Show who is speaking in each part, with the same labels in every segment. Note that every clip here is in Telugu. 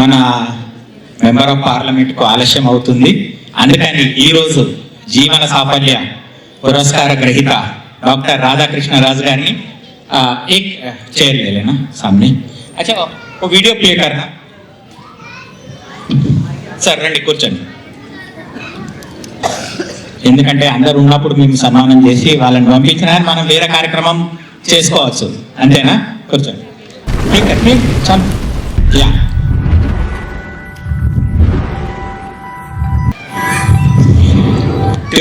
Speaker 1: మన మెంబర్ ఆఫ్ పార్లమెంట్ కు ఆలస్యం అవుతుంది అందుకని ఈ రోజు జీవన సాఫల్య పురస్కార గ్రహీత డాక్టర్ రాధాకృష్ణ రాజు గారిని ఆ, एक चेयर ले लेना सामने अच्छा वो वीडियो प्ले करना సార్ రండి కూర్చోండి ఎందుకంటే అందరు ఉన్నప్పుడు మేము సన్మానం చేసి వాళ్ళని పంపించిన కానీ మనం వేరే కార్యక్రమం చేసుకోవచ్చు అంతేనా కూర్చోండి మీకు మీకు చాలు యా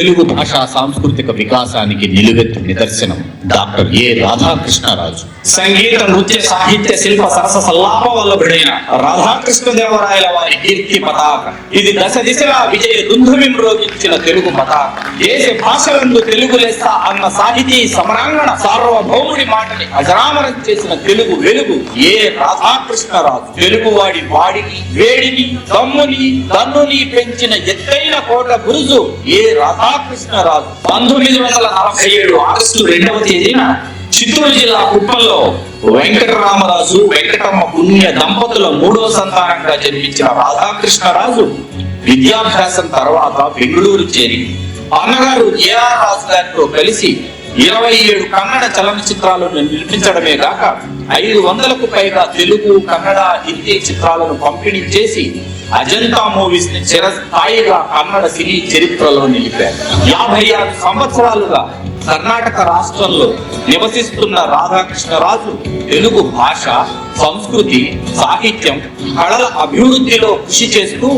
Speaker 2: తెలుగు భాషా సాంస్కృతిక వికాసానికి నిలువెత్తు నిదర్శనం డాక్టర్ ఏ రాధాకృష్ణరాజు.
Speaker 3: సంగీత నృత్య సాహిత్య శిల్ప సరస సల్లాప వల్లభుడైన రాధాకృష్ణదేవరాయల వారి కీర్తి పతాక. ఇది దశ దిశగా విజయ దుందుమి మ్రోగించిన తెలుగు పతాక. దేశ భాషలందు తెలుగు లెస్స అన్న సాహితీ సమరాంగణ సార్వభౌముడి మాటని అజరామరం చేసిన తెలుగు వెలుగు ఏ రాధాకృష్ణరాజు. తెలుగు వాడి వాడిని వేడిని దమ్ముని దన్నుని పెంచిన ఎత్తైన కోట గురుజు ఏ రాధా రాధాకృష్ణరాజు పంతొమ్మిది వందల నలభై ఏడు ఆగస్టు రెండవ తేదీన చిత్తూరు జిల్లా కుప్పంలో వెంకటరామరాజు వెంకటమ్మ పుణ్య దంపతుల మూడో సంతానంగా జన్మించిన రాధాకృష్ణరాజు విద్యాభ్యాసం తర్వాత బెంగళూరు చేరి అన్నగారు ఏఆర్ రాజు గారితో కలిసి ఇరవై ఏడు కన్నడ చలనచిత్రాలను నిర్మించడమే కాక ఐదు వందలకు పైగా తెలుగు కన్నడ హిందీ చిత్రాలను పంపిణీ చేసి అజంతా మూవీస్ని చిరస్థాయిగా కన్నడ సినీ చరిత్రలో నిలిపారు. యాభై ఆరు సంవత్సరాలుగా కర్ణాటక రాష్ట్రంలో నివసిస్తున్న రాధాకృష్ణరాజు తెలుగు భాష సంస్కృతి సాహిత్యం కళల అభివృద్ధిలో కృషి చేస్తూ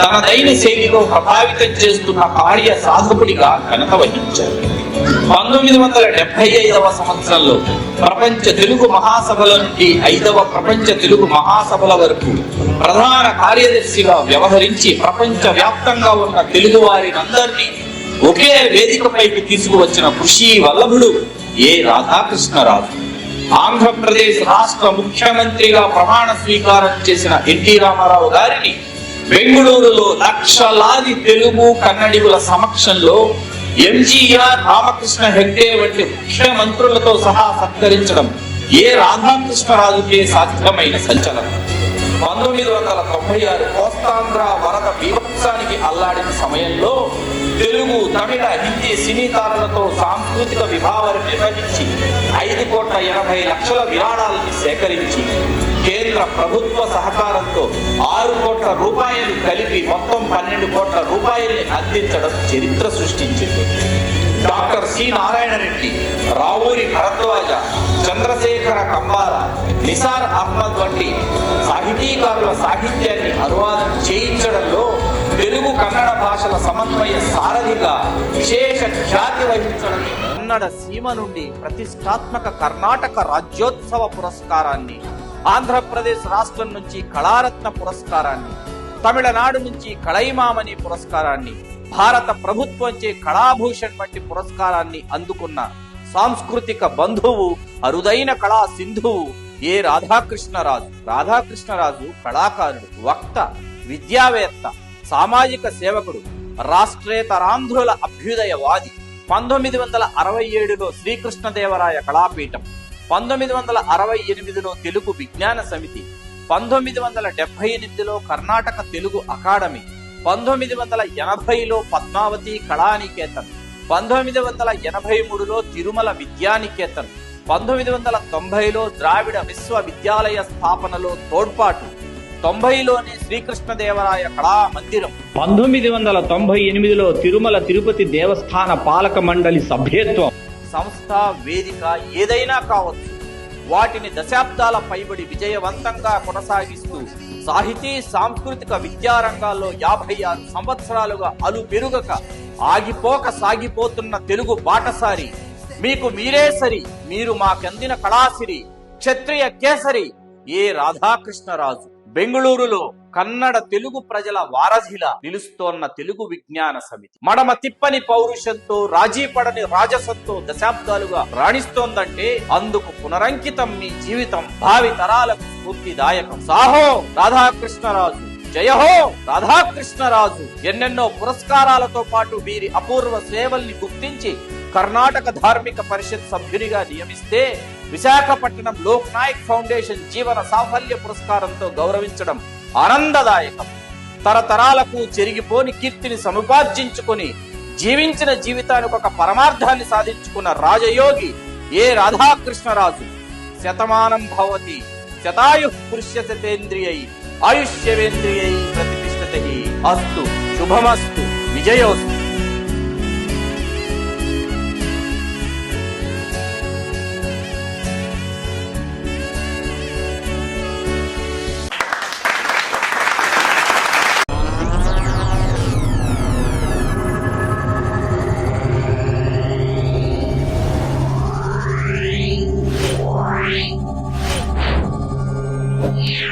Speaker 3: తనదైన శైలిలో ప్రభావితం చేస్తున్న కార్య సాధకుడిగా ఘనత వహించారు. పంతొమ్మిది వందల డెబ్బై ఐదవ సంవత్సరంలో ప్రపంచ తెలుగు మహాసభల నుండి ఐదవ ప్రపంచ తెలుగు మహాసభల వరకు ప్రధాన కార్యదర్శిగా వ్యవహరించి ప్రపంచ వ్యాప్తంగా ఉన్న తెలుగు వారినందరినీ ఒకే వేదికపైకి తీసుకువచ్చిన కృషి వల్లభుడు ఏ రాధాకృష్ణరాజు. ఆంధ్రప్రదేశ్ రాష్ట్ర ముఖ్యమంత్రిగా ప్రమాణ స్వీకారం చేసిన ఎన్టీ రామారావు గారిని బెంగళూరులో లక్షలాది తెలుగు కన్నడిగుల సమక్షంలో ఎంజీఆర్ రామకృష్ణ హెగ్డే వంటి ముఖ్యమంత్రులతో సహా సత్కరించడం ఏ రాధాకృష్ణరాజుకే సాధ్యమైన సంచలనం. పంతొమ్మిది వందల తొంభై ఆరు కోస్తాంధ్ర వరద బీభత్సానికి అల్లాడిన సమయంలో తెలుగు తమిళ హిందీ సినీ తారలతో సాంస్కృతిక విభావాలు నిర్వహించి ఐదు కోట్ల ఎనభై లక్షల విరాళాలని సేకరించి కేంద్ర ప్రభుత్వ సహకారంతో ఆరు కోట్ల రూపాయలు కలిపి మొత్తం పన్నెండు కోట్ల రూపాయల్ని అందించడం చరిత్ర సృష్టించింది. డాక్టర్ సి నారాయణ రెడ్డి రావూరి భరద్వాజ చంద్రశేఖర కంబాల నిసార్ అహ్మద్ వంటి సాహితీకారుల సాహిత్యాన్ని అనువాదం చేయించడంలో తెలుగు కన్నడ భాషల సమన్వయ సారథిగా విశేష ఖ్యాతి వహించడం కన్నడ సీమ నుండి ప్రతిష్టాత్మక కర్ణాటక రాజ్యోత్సవ పురస్కారాన్ని ఆంధ్రప్రదేశ్ రాష్ట్రం నుంచి కళారత్న పురస్కారాన్ని తమిళనాడు నుంచి కళైమామణి పురస్కారాన్ని భారత ప్రభుత్వంచే కళాభూషణ్ వంటి పురస్కారాన్ని అందుకున్న సాంస్కృతిక బంధువు అరుదైన కళా సింధువు ఏ రాధాకృష్ణరాజు. రాధాకృష్ణరాజు కళాకారుడు వక్త విద్యావేత్త సామాజిక సేవకుడు రాష్ట్రేతరాంధ్రుల అభ్యుదయవాది. పంతొమ్మిది వందల అరవై ఏడులో శ్రీకృష్ణదేవరాయ కళాపీఠం పంతొమ్మిది వందల అరవై ఎనిమిదిలో తెలుగు విజ్ఞాన సమితి పంతొమ్మిది వందల డెబ్బై ఎనిమిదిలో కర్ణాటక తెలుగు అకాడమీ పంతొమ్మిది వందల ఎనభైలో పద్మావతి కళానికేతన్ పంతొమ్మిది వందల ఎనభై మూడులో తిరుమల విద్యానికేతన్ పంతొమ్మిది వందల తొంభైలో ద్రావిడ విశ్వవిద్యాలయ స్థాపనలో తోడ్పాటు తొంభైలోని శ్రీకృష్ణదేవరాయ కళా మందిరం
Speaker 4: పంతొమ్మిది వందల తొంభై ఎనిమిదిలో తిరుమల తిరుపతి దేవస్థాన పాలక మండలి సభ్యత్వం
Speaker 3: సంస్థ వేదిక ఏదైనా కావచ్చు వాటిని దశాబ్దాల పైబడి విజయవంతంగా కొనసాగిస్తూ సాహితీ సాంస్కృతిక విద్యారంగాల్లో యాభై ఆరు సంవత్సరాలుగా అలుపెరుగక ఆగిపోక సాగిపోతున్న తెలుగు బాటసారి మీకు మీరే సరి మీరు మాకందిన కళాసిరి క్షత్రియ కేసరి ఏ రాధాకృష్ణరాజు బెంగళూరులో కన్నడ తెలుగు ప్రజల వారధిలా నిలుస్తోన్న తెలుగు విజ్ఞాన సమితి. మడమ తిప్పని పౌరుషంతో రాజీ పడని రాజసంతో దశాబ్దాలుగా రాణిస్తోందంటే అందుకు పునరంకితం మీ జీవితం భావి తరాలకు స్ఫూర్తిదాయకం. సాహో రాధాకృష్ణరాజు! జయహో రాధాకృష్ణరాజు! ఎన్నెన్నో పురస్కారాలతో పాటు వీరి అపూర్వ సేవల్ని గుర్తించి కర్ణాటక ధార్మిక పరిషత్ సభ్యునిగా నియమిస్తే విశాఖపట్నం లోక్ నాయక్ ఫౌండేషన్ జీవన సాఫల్య పురస్కారంతో గౌరవించడం ఆనందదాయకం. తరతరాలకు చెరిగిపోని కీర్తిని సముపార్జించుకుని జీవించిన జీవితానికి ఒక పరమార్థాన్ని సాధించుకున్న రాజయోగి ఏ రాధాకృష్ణరాజు. శతమానం భవతి శతాయు పురుష్య శతేంద్రియై ఆయుష్యవేంద్రియై ప్రతిష్టతి అస్తు శుభమస్తు విజయోస్తు. Yeah.